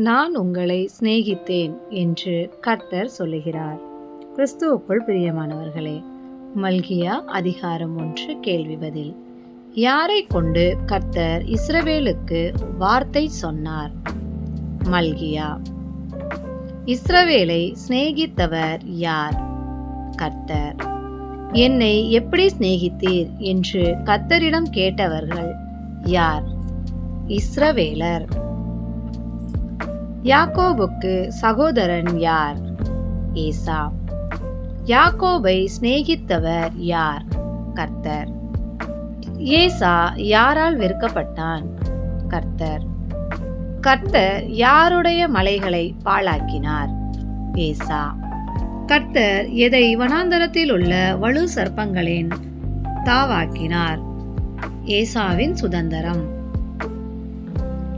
நான் உங்களை சிநேகித்தேன் என்று கர்த்தர் சொல்லுகிறார். கிறிஸ்துவுக்குள் பிரியமானவர்களே மல்கியா அதிகாரம் ஒன்று கேள்வி பதில். யாரை கொண்டு கர்த்தர் இஸ்ரவேலுக்கு வார்த்தை சொன்னார்? மல்கியா. இஸ்ரவேலை சிநேகித்தவர் யார்? கர்த்தர். என்னை எப்படி சிநேகித்தீர் என்று கர்த்தரிடம் கேட்டவர்கள் யார்? இஸ்ரவேலர். யாக்கோபுக்கு சகோதரன் யார்? ஏசா. யாக்கோபை சிநேகித்தவர் யார்? கர்த்தர். ஏசா யாரால் வெறுக்கப்பட்டான்? கர்த்தர். கர்த்தர் யாருடைய மலைகளை பாழாக்கினார்? ஏசா. கர்த்தர் எதை வனாந்தரத்தில் உள்ள வலு சர்ப்பங்களின் தாவாக்கினார்? ஏசாவின் சுதந்திரம்.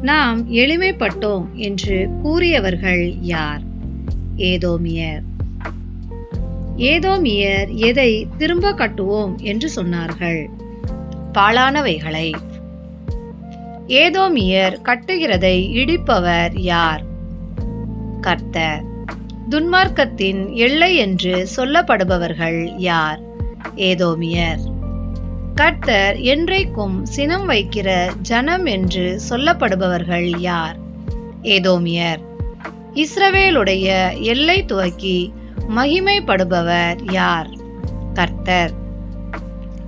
நாம் எளிமைப்பட்டோம் என்று கூறியவர்கள் யார்? ஏதோமியர். ஏதோமியர் எதை திரும்ப கட்டுவோம் என்று சொன்னார்கள். பாழானவைகளை. ஏதோமியர் கட்டுகிறதை இடிப்பவர் யார்? கர்த்தர். துன்மார்க்கத்தின் எல்லை என்று சொல்லப்படுபவர்கள் யார்? ஏதோமியர். கர்த்தர் என்றைக்கும் சினம் வைக்கிற ஜனம் என்று சொல்லப்படுபவர்கள் யார்? ஏதோமியர். இஸ்ரவேலுடைய எல்லை துவக்கி மகிமைப்படுபவர் யார்? கர்த்தர்.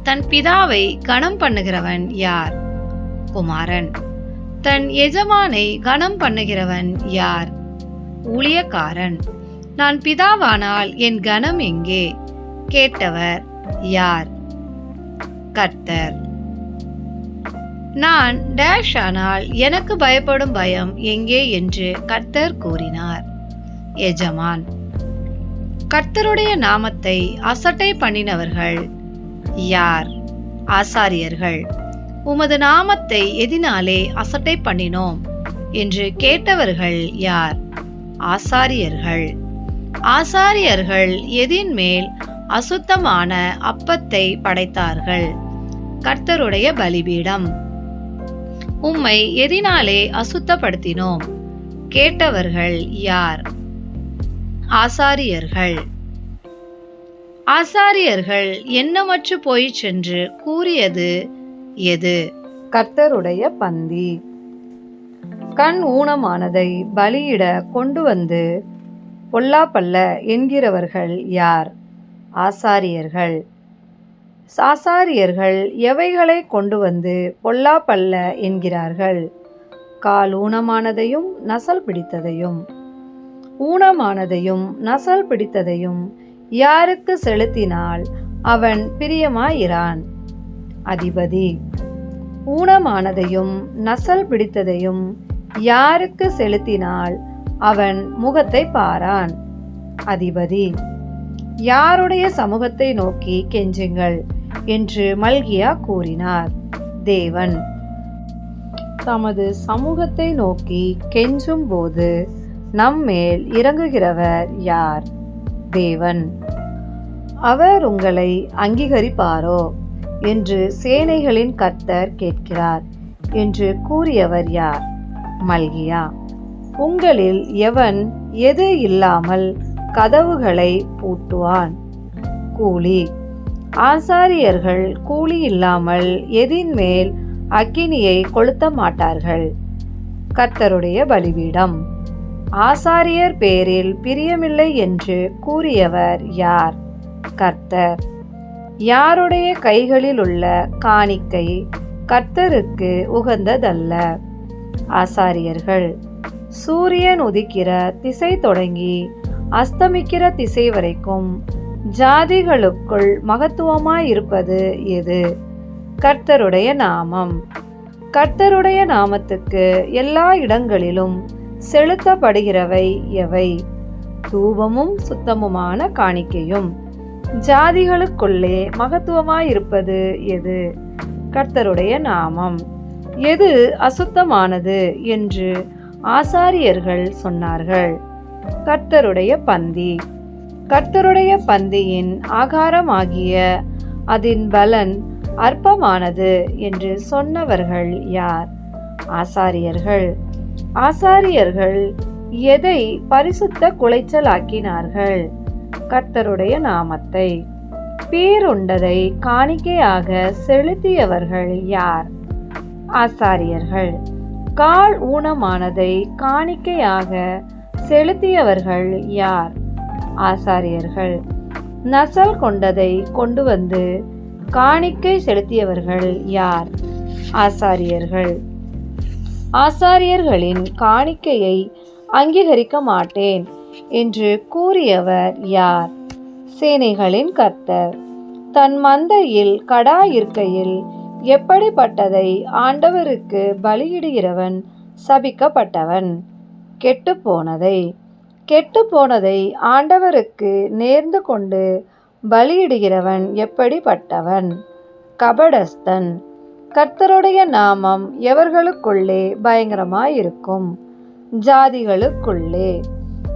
தன் பிதாவை கணம் பண்ணுகிறவன் யார்? குமாரன். தன் எஜமானை கணம் பண்ணுகிறவன் யார்? ஊழியக்காரன். நான் பிதாவானால் என் கணம் எங்கே? கேட்டவர் யார்? கர்த்தர். நான் டேஷ் ஆனால் எனக்கு பயப்படும் பயம் எங்கே என்று கர்த்தர் கூறினார். எஜமான் கர்த்தருடைய நாமத்தை அசட்டை பண்ணினவர்கள் யார்? ஆசாரியர்கள் உமது நாமத்தை எதினாலே அசட்டை பண்ணினோம் என்று கேட்டவர்கள் யார்? ஆசாரியர்கள். ஆசாரியர்கள் எதின் மேல் அசுத்தமான அப்பத்தை படைத்தார்கள். கர்த்தருடைய பலிபீடம். உம்மை எதினாலே அசுத்தப்படுத்தினோம் கேட்டவர்கள் யார்? ஆசாரியர்கள். ஆசாரியர்கள் எண்ணமற்று போய் சென்று கூறியது எது? கர்த்தருடைய பந்தி. கண் ஊனமானதை பலியிட கொண்டு வந்து பொல்லாப்பல்ல என்கிறவர்கள் யார்? ஆசாரியர்கள். சாசாரியர்கள் எவைகளை கொண்டு வந்து பொல்லாப்பல்ல என்கிறார்கள்? கால் ஊனமானதையும் நசல் பிடித்ததையும். ஊனமானதையும் நசல் பிடித்ததையும் யாருக்கு செலுத்தினால் அவன் பிரியமாயிரான்? அதிபதி ஊனமானதையும் நசல் பிடித்ததையும் யாருக்கு செலுத்தினால் அவன் முகத்தை பாரான்? அதிபதி யாருடைய சமூகத்தை நோக்கி கெஞ்சுங்கள் என்று மல்கியா கூறினார். தேவன். தமது சமூகத்தை நோக்கி கெஞ்சும் போது நம்மேல் இறங்குகிறவர் யார்? தேவன். அவர் உங்களை அங்கீகரிப்பாரோ என்று சேனைகளின் கர்த்தர் கேட்கிறார் என்று கூறியவர் யார்? மல்கியா. உங்களில் எவன் எது இல்லாமல் கதவுகளை பூட்டுவான். கூலி. ஆசாரியர்கள் கூலி இல்லாமல் எதின் மேல் அக்கினியை கொளுத்த மாட்டார்கள். கர்த்தருடைய பலிபீடம். ஆசாரியர் பேரில் பிரியமில்லை என்று கூறியவர் யார்? கர்த்தர். யாருடைய கைகளில் உள்ள காணிக்கை கர்த்தருக்கு உகந்ததல்ல. ஆசாரியர்கள். சூரியன் உதிக்கிற திசை தொடங்கி அஸ்தமிக்கிற திசை வரைக்கும். ஜாதிகளுக்குள் மகத்துவமாய் இருப்பது எது? கர்த்தருடைய நாமம். கர்த்தருடைய நாமத்துக்கு எல்லா இடங்களிலும் செலுத்தப்படுகிறவை எவை? தூபமும் சுத்தமுமான காணிக்கையும். ஜாதிகளுக்குள்ளே மகத்துவமாயிருப்பது எது? கர்த்தருடைய நாமம். எது அசுத்தமானது? என்று ஆசாரியர்கள் சொன்னார்கள். கர்த்தருடைய பந்தி. கர்த்தருடைய பந்தியின் ஆகாரமாகிய அதன் பலன் அற்பமானது என்று சொன்னவர்கள் யார்? ஆசாரியர்கள். ஆசாரியர்கள் எதை பரிசுத்த குலைச்சலாக்கினார்கள்? கர்த்தருடைய நாமத்தை. பேருண்டதை காணிக்கையாக செலுத்தியவர்கள் யார்? ஆசாரியர்கள். கால் ஊனமானதை காணிக்கையாக செலுத்தியவர்கள் யார்? ஆசாரியர்கள். நசல் கொண்டதை கொண்டு வந்து காணிக்கை செலுத்தியவர்கள் யார்? ஆசாரியர்கள். ஆசாரியர்களின் காணிக்கையை அங்கீகரிக்க மாட்டேன் என்று கூறியவர் யார்? சேனைகளின் கர்த்தர். தன் மந்தையில் கடா இருக்கையில் எப்படிப்பட்டதை ஆண்டவருக்கு பலியிடுகிறவன் சபிக்கப்பட்டவன். கெட்டுப்போனதை. கெட்டுப்போனதை ஆண்டவருக்கு நேர்ந்து கொண்டு பலியிடுகிறவன் எப்படிப்பட்டவன்? கபடஸ்தன். கர்த்தருடைய நாமம் எவர்களுக்குள்ளே பயங்கரமாயிருக்கும்? ஜாதிகளுக்குள்ளே.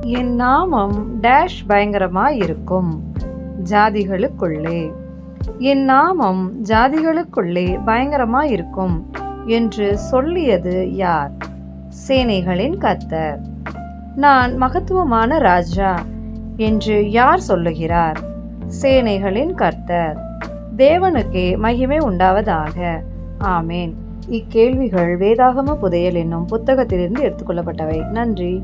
என் நாமம் டேஷ் பயங்கரமாயிருக்கும். ஜாதிகளுக்குள்ளே. என் நாமம் ஜாதிகளுக்குள்ளே பயங்கரமாயிருக்கும் என்று சொல்லியது யார்? சேனைகளின் கர்த்தர். நான் மகத்துவமான ராஜா என்று யார் சொல்லுகிறார்? சேனைகளின் கர்த்தர். தேவனுக்கே மகிமை உண்டாவதாக. ஆமேன். இக்கேள்விகள் வேதாகம புதையல் என்னும் புத்தகத்திலிருந்து எடுத்துக்கொள்ளப்பட்டவை. நன்றி.